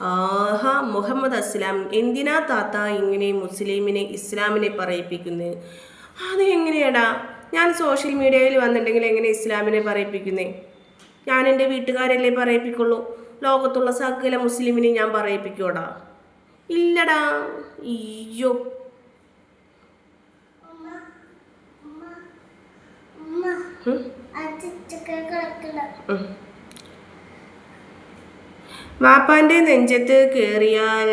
ആഹാ മുഹമ്മദ് അസ്ലാം എന്തിനാ താത്ത ഇങ്ങനെ മുസ്ലിമിനെ ഇസ്ലാമിനെ പറയിപ്പിക്കുന്നത് അത് എങ്ങനെയാടാ? ഞാൻ സോഷ്യൽ മീഡിയയിൽ വന്നിട്ടുണ്ടെങ്കിൽ എങ്ങനെ ഇസ്ലാമിനെ പറയിപ്പിക്കുന്നേ? ഞാൻ എന്റെ വീട്ടുകാരല്ലേ പറയിപ്പിക്കുള്ളൂ? ലോകത്തുള്ള സകല മുസ്ലിമിനെ ഞാൻ പറയിപ്പിക്കോടാ ഇല്ലടാ. അയ്യോ. ഉം. വാപ്പാന്റെ നെഞ്ചത്ത് കയറിയാൽ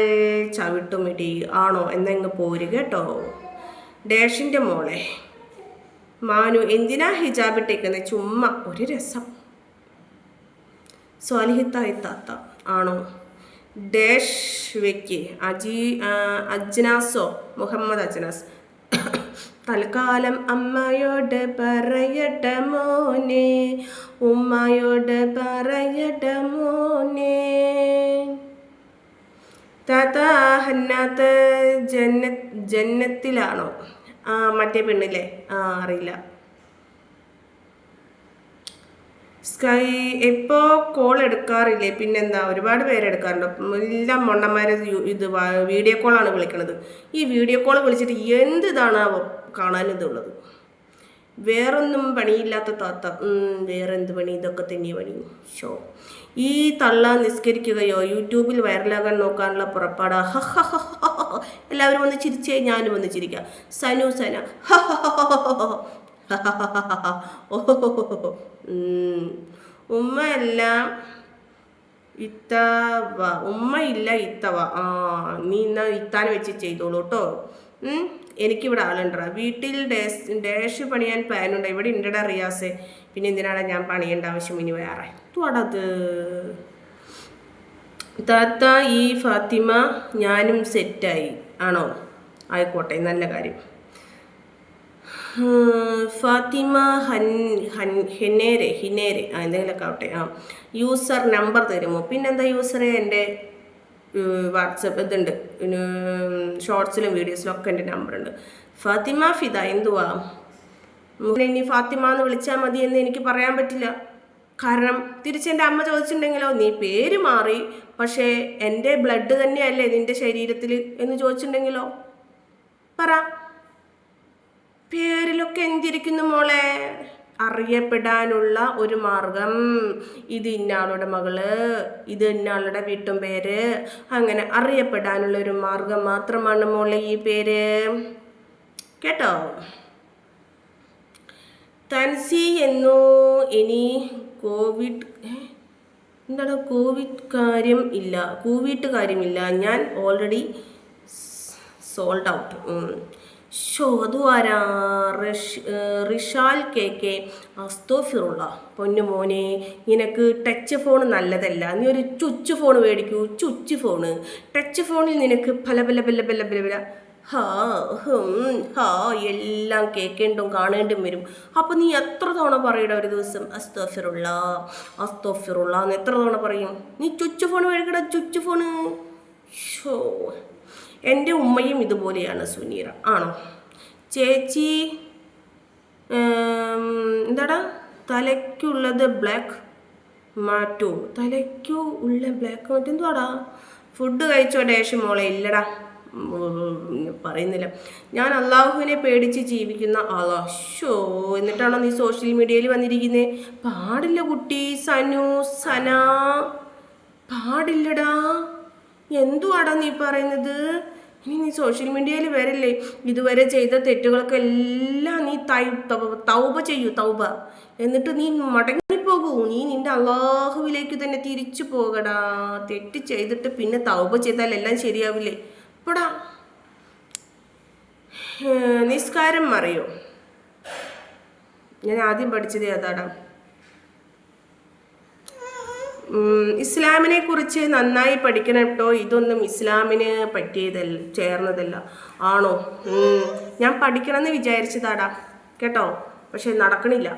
ചവിട്ടുമിടി ആണോ എന്നങ്ങ് പോര് കേട്ടോ. ഡേഷിന്റെ മോളെ മാനു എന്തിനാ ഹിജാബ് ഇട്ടേക്കുന്നത് ചുമ്മാ ഒരു രസം. സ്വാലിഹിത്തായി താത്ത ആണോ? ഡേഷ് വെക്ക് അജി അജ്നാസോ മുഹമ്മദ് അജ്നാസ്. തൽക്കാലം അമ്മയോട് പറയട്ടെ മോനെ ഉമ്മയോട് പറയട്ടെ മോനെ. താത്ത ജന്ന ജന്നത്തിലാണോ? ആ മറ്റേ പെണ്ണില്ലേ? ആ അറിയില്ല. സ്കൈ ഇപ്പോൾ കോൾ എടുക്കാറില്ലേ പിന്നെന്താ ഒരുപാട് പേര് എടുക്കാറുണ്ട് എല്ലാം മൊണ്ണന്മാരെ ഇത് വീഡിയോ കോളാണ് വിളിക്കണത് ഈ വീഡിയോ കോൾ വിളിച്ചിട്ട് എന്ത് ഇതാണ് കാണാൻ ഇതുള്ളത് വേറൊന്നും പണിയില്ലാത്ത താത്ത വേറെന്ത് പണി ഇതൊക്കെ തന്നെ പണി ഷോ ഈ തള്ള നിസ്കരിക്കുകയോ യൂട്യൂബിൽ വൈറലാകാൻ നോക്കാനുള്ള പുറപ്പാടാ. എല്ലാവരും ഒന്ന് ചിരിച്ചേ ഞാനും ഒന്ന് ചിരിക്കാം സനു സന ഓ. ഉമ്മ എല്ലാം ഇത്തവ. ഉമ്മ ഇല്ല ഇത്തവ. ആ നീ എന്നാ ഇത്താനെ വെച്ച് ചെയ്തോളൂ കേട്ടോ. എനിക്കിവിടെ ആളുണ്ടാ വീട്ടിൽ ഡേസ് ഡേഷ് പണിയാൻ പ്ലാനുണ്ട്. ഇവിടെ ഉണ്ടടാ റിയാസേ. പിന്നെ എന്തിനാണ് ഞാൻ പണിയേണ്ട ആവശ്യം ഇനി വേറെ? തുടത് താത്ത ഈ ഫാത്തിമ ഞാനും സെറ്റായി ആണോ? ആയിക്കോട്ടെ. നല്ല കാര്യം. ഫാത്തിമ ഹൻ ഹൻ ഹെനേരെ ഹിനേരെ ആ എന്തെങ്കിലുമൊക്കെ ആവട്ടെ ആ. യൂസർ നമ്പർ തരുമോ? പിന്നെന്താ യൂസറെ എന്റെ വാട്സപ്പ് ഇതുണ്ട്. ഷോർട്സിലും വീഡിയോസിലും ഒക്കെ എന്റെ നമ്പറുണ്ട് ഫാത്തിമ ഫിദ എന്തുവാ? ഇനി ഫാത്തിമ എന്ന് വിളിച്ചാൽ മതി എന്ന് എനിക്ക് പറയാൻ പറ്റില്ല. കാരണം തിരിച്ചെന്റെ അമ്മ ചോദിച്ചിട്ടുണ്ടെങ്കിലോ നീ പേര് മാറി പക്ഷേ എന്റെ ബ്ലഡ് തന്നെയല്ലേ നിന്റെ ശരീരത്തിൽ എന്ന് ചോദിച്ചിട്ടുണ്ടെങ്കിലോ? പറ. പേരിലൊക്കെ എന്തിരിക്കുന്നു മോളെ? അറിയപ്പെടാനുള്ള ഒരു മാർഗം. ഇത് ഇന്നാളുടെ മകൾ ഇത് ഇന്നാളുടെ വീട്ടും പേര്. അങ്ങനെ അറിയപ്പെടാനുള്ള ഒരു മാർഗം മാത്രമാണ് മോളെ ഈ പേര്. കേട്ടോ? തൻസി എന്നു ഇനി കോവിഡ്? എന്താണ് കോവിഡ് കാര്യം ഇല്ല. കോവിഡ് കാര്യമില്ല ഞാൻ ഓൾറെഡി സോൾഡ് ഔട്ട് ഷോ അതുവാരാ റിഷാൽ കെ കെ അസ്തോഫിറുള്ള. പൊന്നു മോനെ നിനക്ക് ടച്ച് ഫോൺ നല്ലതല്ല. നീ ഒരു ചുച്ച് ഫോൺ മേടിക്കൂ ചുച്ച് ഫോണ്. ടച്ച് ഫോണിൽ നിനക്ക് പല പല പല പല പല പല. ഹാ ഹും ഹാ എല്ലാം കേൾക്കേണ്ടും കാണേണ്ടും വരും. അപ്പോൾ നീ എത്ര തവണ പറയട ഒരു ദിവസം അസ്തോഫിറുള്ള അസ്തോഫിറുള്ള എന്ന് എത്ര തവണ പറയും? നീ ചുച്ച് ഫോൺ മേടിക്കട ചുച്ച് ഫോണ്. ഷോ എന്റെ ഉമ്മയും ഇതുപോലെയാണ് സുനീറ. ആണോ? ചേച്ചി എന്താടാ? തലയ്ക്കുള്ളത് ബ്ലാക്ക് മാറ്റോ? തലയ്ക്കു ഉള്ള ബ്ലാക്ക് മാറ്റം എന്തുവാടാ? ഫുഡ് കഴിച്ചോ ഡേഷ് മോളെ? ഇല്ലടാ. പറയുന്നില്ല. ഞാൻ അള്ളാഹുവിനെ പേടിച്ച് ജീവിക്കുന്ന ഷോ എന്നിട്ടാണോ നീ സോഷ്യൽ മീഡിയയിൽ വന്നിരിക്കുന്നത് പാടില്ല കുട്ടി. സനു സന. പാടില്ലടാ. എന്തുവാടാ നീ പറയുന്നത്? ഇനി നീ സോഷ്യൽ മീഡിയയിൽ വരല്ലേ? ഇതുവരെ ചെയ്ത തെറ്റുകൾക്കെല്ലാം നീ തൈ തൗബ ചെയ്യൂ തൗബ. എന്നിട്ട് നീ മടങ്ങിപ്പോകൂ. നീ നിന്റെ അള്ളാഹുവിലേക്ക് തന്നെ തിരിച്ചു പോകടാ. തെറ്റ് ചെയ്തിട്ട് പിന്നെ തൗബ ചെയ്താൽ എല്ലാം ശരിയാവില്ലേ? പോടാ. നിസ്കാരം മറിയോ? ഞാൻ ആദ്യം പഠിച്ചത് അതാടാ. ഇസ്ലാമിനെ കുറിച്ച് നന്നായി പഠിക്കണം കേട്ടോ ഇതൊന്നും ഇസ്ലാമിന് പറ്റിയതല്ല ചേർന്നതല്ല. ആണോ? ഞാൻ പഠിക്കണമെന്ന് വിചാരിച്ചതാടാ. കേട്ടോ? പക്ഷെ നടക്കണില്ല.